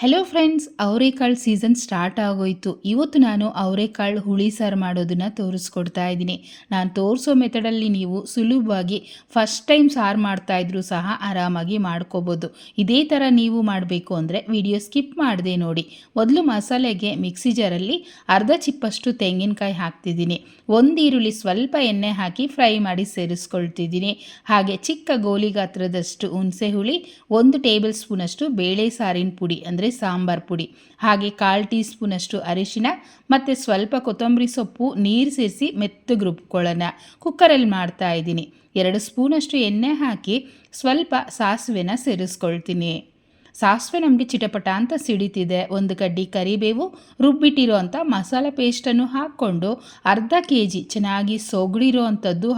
Hello friends ಅವರೆಕಾಳು season start ಆಗೋಯ್ತು. ಇವತ್ತು ನಾನು ಅವರೆಕಾಳು ಹುಳಿ ಸಾರು ಮಾಡೋದನ್ನು ತೋರಿಸ್ಕೊಡ್ತಾ ಇದ್ದೀನಿ. ನಾನು ತೋರಿಸೋ ಮೆಥಡಲ್ಲಿ ನೀವು ಸುಲಭವಾಗಿ ಫಸ್ಟ್ ಟೈಮ್ ಸಾರು ಮಾಡ್ತಾಯಿದ್ರು ಸಹ ಆರಾಮಾಗಿ ಮಾಡ್ಕೋಬೋದು. ಇದೇ ಥರ ನೀವು ಮಾಡಬೇಕು ಅಂದರೆ ವಿಡಿಯೋ ಸ್ಕಿಪ್ ಮಾಡದೆ ನೋಡಿ. ಮೊದಲು ಮಸಾಲೆಗೆ ಮಿಕ್ಸಿ ಜಾರಲ್ಲಿ ಅರ್ಧ ಚಿಪ್ಪಷ್ಟು ತೆಂಗಿನಕಾಯಿ ಹಾಕ್ತಿದ್ದೀನಿ. ಒಂದು ಈರುಳ್ಳಿ ಸ್ವಲ್ಪ ಎಣ್ಣೆ ಹಾಕಿ ಫ್ರೈ ಮಾಡಿ ಸೇರಿಸ್ಕೊಳ್ತಿದ್ದೀನಿ. ಹಾಗೆ ಚಿಕ್ಕ ಗೋಲಿ ಗಾತ್ರದಷ್ಟು ಹುಣಸೆ ಹುಳಿ, ಒಂದು ಟೇಬಲ್ ಸ್ಪೂನಷ್ಟು ಬೇಳೆ ಸಾರಿನ ಪುಡಿ ಅಂದರೆ ಸಾಂಬಾರ್ ಪುಡಿ. ಹಾಗೆ ಕಾಲು ಟೀ ಸ್ಪೂನಷ್ಟು ಅರಿಶಿನ ಮತ್ತು ಸ್ವಲ್ಪ ಕೊತ್ತಂಬರಿ ಸೊಪ್ಪು, ನೀರು ಸೇರಿಸಿ ಮೆತ್ತಗೆ ರುಬ್ಕೊಳ್ಳೋಣ ಕುಕ್ಕರಲ್ಲಿ ಮಾಡ್ತಾ ಇದ್ದೀನಿ. ಎರಡು ಸ್ಪೂನಷ್ಟು ಎಣ್ಣೆ ಹಾಕಿ ಸ್ವಲ್ಪ ಸಾಸಿವೆನ ಸೇರಿಸ್ಕೊಳ್ತೀನಿ. ಸಾಸಿವೆ ನಮಗೆ ಚಿಟಪಟ ಅಂತ ಸಿಡಿತಿದೆ. ಒಂದು ಕಡ್ಡಿ ಕರಿಬೇವು, ರುಬ್ಬಿಟ್ಟಿರೋ ಅಂಥ ಮಸಾಲೆ ಪೇಸ್ಟನ್ನು ಹಾಕ್ಕೊಂಡು ಅರ್ಧ ಕೆ ಜಿ ಚೆನ್ನಾಗಿ ಸೊಗಡಿರೋ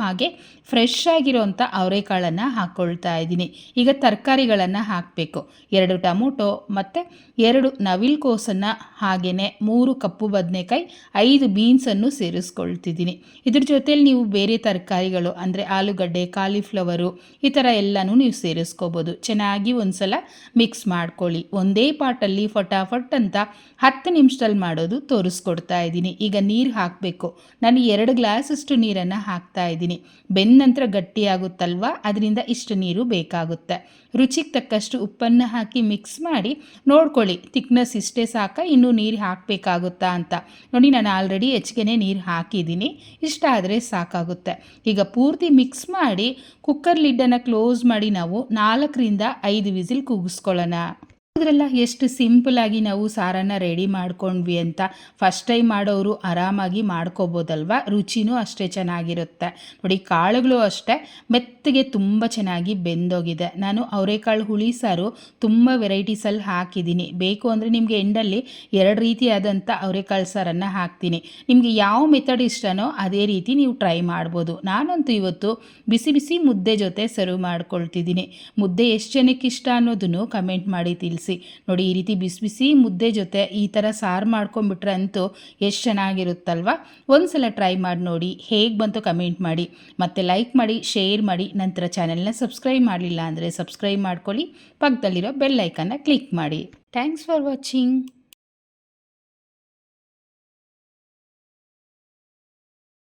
ಹಾಗೆ ಫ್ರೆಶ್ ಆಗಿರೋವಂಥ ಅವರೆಕಾಳನ್ನು ಹಾಕ್ಕೊಳ್ತಾ ಇದ್ದೀನಿ. ಈಗ ತರಕಾರಿಗಳನ್ನು ಹಾಕಬೇಕು. ಎರಡು ಟೊಮೊಟೊ, ಮತ್ತು ಎರಡು ನವಿಲ್ ಕೋಸನ್ನು ಹಾಗೆಯೇ ಮೂರು ಕಪ್ಪು ಬದನೆಕಾಯಿ, ಐದು ಬೀನ್ಸನ್ನು ಸೇರಿಸ್ಕೊಳ್ತಿದ್ದೀನಿ. ಇದ್ರ ಜೊತೆಯಲ್ಲಿ ನೀವು ಬೇರೆ ತರಕಾರಿಗಳು ಅಂದರೆ ಆಲೂಗಡ್ಡೆ ಕಾಲಿಫ್ಲವರು ಈ ಥರ ಎಲ್ಲನೂ ನೀವು ಸೇರಿಸ್ಕೋಬೋದು. ಚೆನ್ನಾಗಿ ಒಂದು ಸಲ ಮಿಕ್ಸ್ ಮಾಡ್ಕೊಳ್ಳಿ. ಒಂದೇ ಪಾಟಲ್ಲಿ ಫಟಾಫಟ್ ಅಂತ ಹತ್ತು ನಿಮಿಷದಲ್ಲಿ ಮಾಡೋದು ತೋರಿಸ್ಕೊಡ್ತಾ ಇದ್ದೀನಿ. ಈಗ ನೀರು ಹಾಕಬೇಕು. ನಾನು ಎರಡು ಗ್ಲಾಸಷ್ಟು ನೀರನ್ನು ಹಾಕ್ತಾ ಇದ್ದೀನಿ. ಬೆಂದ ನಂತರ ಗಟ್ಟಿಯಾಗುತ್ತಲ್ವ ಅದರಿಂದ ಇಷ್ಟು ನೀರು ಬೇಕಾಗುತ್ತೆ. ರುಚಿಗೆ ತಕ್ಕಷ್ಟು ಉಪ್ಪನ್ನು ಹಾಕಿ ಮಿಕ್ಸ್ ಮಾಡಿ ನೋಡ್ಕೊಳ್ಳಿ. ತಿಕ್ನೆಸ್ ಇಷ್ಟೇ ಸಾಕ? ಇನ್ನೂ ನೀರು ಹಾಕಬೇಕಾಗುತ್ತಾ ಅಂತ. ನೋಡಿ, ನಾನು ಆಲ್ರೆಡಿ ಹೆಚ್ಚಿಗೆನೇ ನೀರು ಹಾಕಿದ್ದೀನಿ. ಇಷ್ಟ ಆದರೆ ಸಾಕಾಗುತ್ತೆ. ಈಗ ಪೂರ್ತಿ ಮಿಕ್ಸ್ ಮಾಡಿ ಕುಕ್ಕರ್ ಲಿಡ್ಡನ್ನು ಕ್ಲೋಸ್ ಮಾಡಿ ನಾವು ನಾಲ್ಕರಿಂದ ಐದು ವಿಸಿಲ್ ಕೂಗಿಸ್ಕೊಳ್ಳೋಣ. that. ಅದರೆಲ್ಲ ಎಷ್ಟು ಸಿಂಪಲಾಗಿ ನಾವು ಸಾರನ್ನು ರೆಡಿ ಮಾಡ್ಕೊಂಡ್ವಿ ಅಂತ ಫಸ್ಟ್ ಟೈಮ್ ಮಾಡೋರು ಆರಾಮಾಗಿ ಮಾಡ್ಕೋಬೋದಲ್ವ? ರುಚಿನೂ ಅಷ್ಟೇ ಚೆನ್ನಾಗಿರುತ್ತೆ. ನೋಡಿ, ಕಾಳುಗಳು ಅಷ್ಟೇ ಮೆತ್ತಗೆ ತುಂಬ ಚೆನ್ನಾಗಿ ಬೆಂದೋಗಿದೆ. ನಾನು ಅವರೆಕಾಳು ಹುಳಿ ಸಾರು ತುಂಬ ವೆರೈಟೀಸಲ್ಲಿ ಹಾಕಿದ್ದೀನಿ. ಬೇಕು ಅಂದರೆ ನಿಮಗೆ ಎಂಡಲ್ಲಿ ಎರಡು ರೀತಿಯಾದಂಥ ಅವರೆಕಾಳು ಸಾರನ್ನು ಹಾಕ್ತೀನಿ. ನಿಮಗೆ ಯಾವ ಮೆಥಡ್ ಇಷ್ಟನೋ ಅದೇ ರೀತಿ ನೀವು ಟ್ರೈ ಮಾಡ್ಬೋದು. ನಾನಂತೂ ಇವತ್ತು ಬಿಸಿ ಬಿಸಿ ಮುದ್ದೆ ಜೊತೆ ಸರ್ವ್ ಮಾಡ್ಕೊಳ್ತಿದ್ದೀನಿ. ಮುದ್ದೆ ಎಷ್ಟು ಜನಕ್ಕೆ ಇಷ್ಟ ಅನ್ನೋದನ್ನು ಕಮೆಂಟ್ ಮಾಡಿ ತಿಳಿಸಿ. ನೋಡಿ, ಈ ರೀತಿ ಬಿಸಿ ಬಿಸಿ ಮುದ್ದೆ ಜೊತೆ ಈ ಥರ ಸಾರು ಮಾಡ್ಕೊಂಬಿಟ್ರೆ ಅಂತೂ ಎಷ್ಟು ಚೆನ್ನಾಗಿರುತ್ತಲ್ವ? ಒಂದು ಸಲ ಟ್ರೈ ಮಾಡಿ ನೋಡಿ, ಹೇಗೆ ಬಂತು ಕಮೆಂಟ್ ಮಾಡಿ. ಮತ್ತು ಲೈಕ್ ಮಾಡಿ, ಶೇರ್ ಮಾಡಿ. ನಂತರ ಚಾನೆಲ್ನ ಸಬ್ಸ್ಕ್ರೈಬ್ ಮಾಡಲಿಲ್ಲ ಅಂದರೆ ಸಬ್ಸ್ಕ್ರೈಬ್ ಮಾಡ್ಕೊಳ್ಳಿ. ಪಕ್ಕದಲ್ಲಿರೋ ಬೆಲ್ ಐಕನ್ನ ಕ್ಲಿಕ್ ಮಾಡಿ. Thanks for watching.